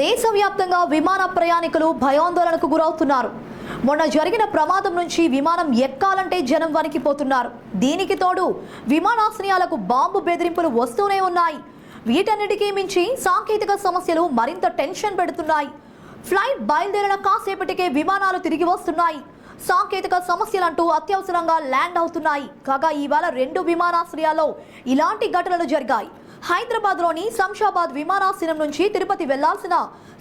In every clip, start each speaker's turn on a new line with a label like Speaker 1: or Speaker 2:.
Speaker 1: దేశవ్యాప్తంగా విమాన ప్రయాణికులు భయాందోళనకు గురవుతున్నారు. మొన్న జరిగిన ప్రమాదం నుంచి విమానం ఎక్కాలంటే జనం వణికిపోతున్నారు. దీనికి తోడు విమానాశ్రయాలకు బాంబు బెదిరింపులు వస్తూనే ఉన్నాయి. వీటన్నిటికీ మించి సాంకేతిక సమస్యలు మరింత టెన్షన్ పెడుతున్నాయి. ఫ్లైట్ బయలుదేరిన కాసేపటికే విమానాలు తిరిగి వస్తున్నాయి. సాంకేతిక సమస్యలంటూ అత్యవసరంగా ల్యాండ్ అవుతున్నాయి. కాగా ఇవాళ రెండు విమానాశ్రయాల్లో ఇలాంటి ఘటనలు జరిగాయి. హైదరాబాద్లోని శంషాబాద్ విమానాశ్రయం నుంచి తిరుపతి వెళ్ళాల్సిన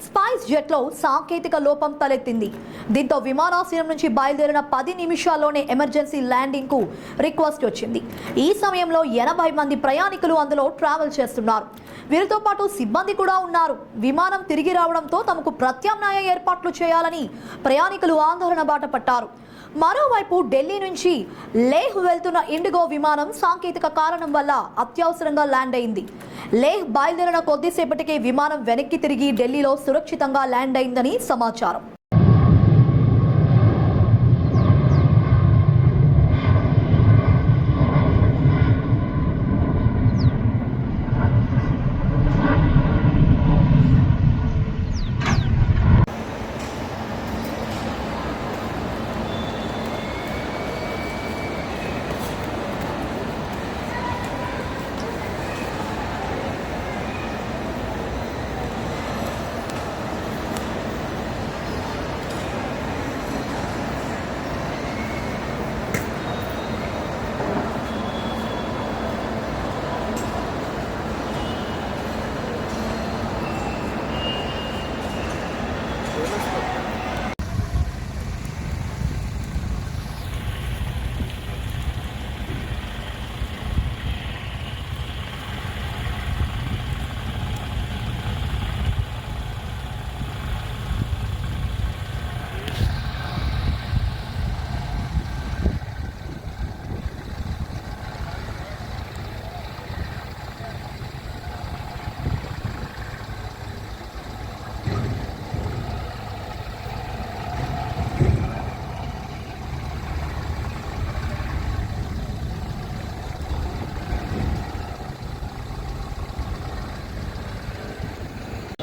Speaker 1: స్పైస్ జెట్లో సాంకేతిక లోపం తలెత్తింది. దీంతో విమానాశ్రయం నుంచి బయలుదేరిన పది నిమిషాల్లోనే ఎమర్జెన్సీ ల్యాండింగ్కు రిక్వెస్ట్ వచ్చింది. ఈ సమయంలో ఎనభై మంది ప్రయాణికులు అందులో ట్రావెల్ చేస్తున్నారు. వీరితో పాటు సిబ్బంది కూడా ఉన్నారు. విమానం తిరిగి రావడంతో తమకు ప్రత్యామ్నాయ ఏర్పాట్లు చేయాలని ప్రయాణికులు ఆందోళన బాట పట్టారు మరోవైపు ఢిల్లీ నుంచి లేహ్ వెళ్తున్న ఇండిగో విమానం సాంకేతిక కారణం వల్ల అత్యవసరంగా ల్యాండ్ అయింది. లేహ్ బయలుదేరిన కొద్దిసేపటికే విమానం వెనక్కి తిరిగి ఢిల్లీలో సురక్షితంగా ల్యాండ్ అయిందని సమాచారం.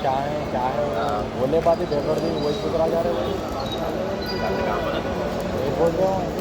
Speaker 2: चाहे चाहे। बोले बात ही बेहतर वही सुधरा जा रहे वही बोल रहे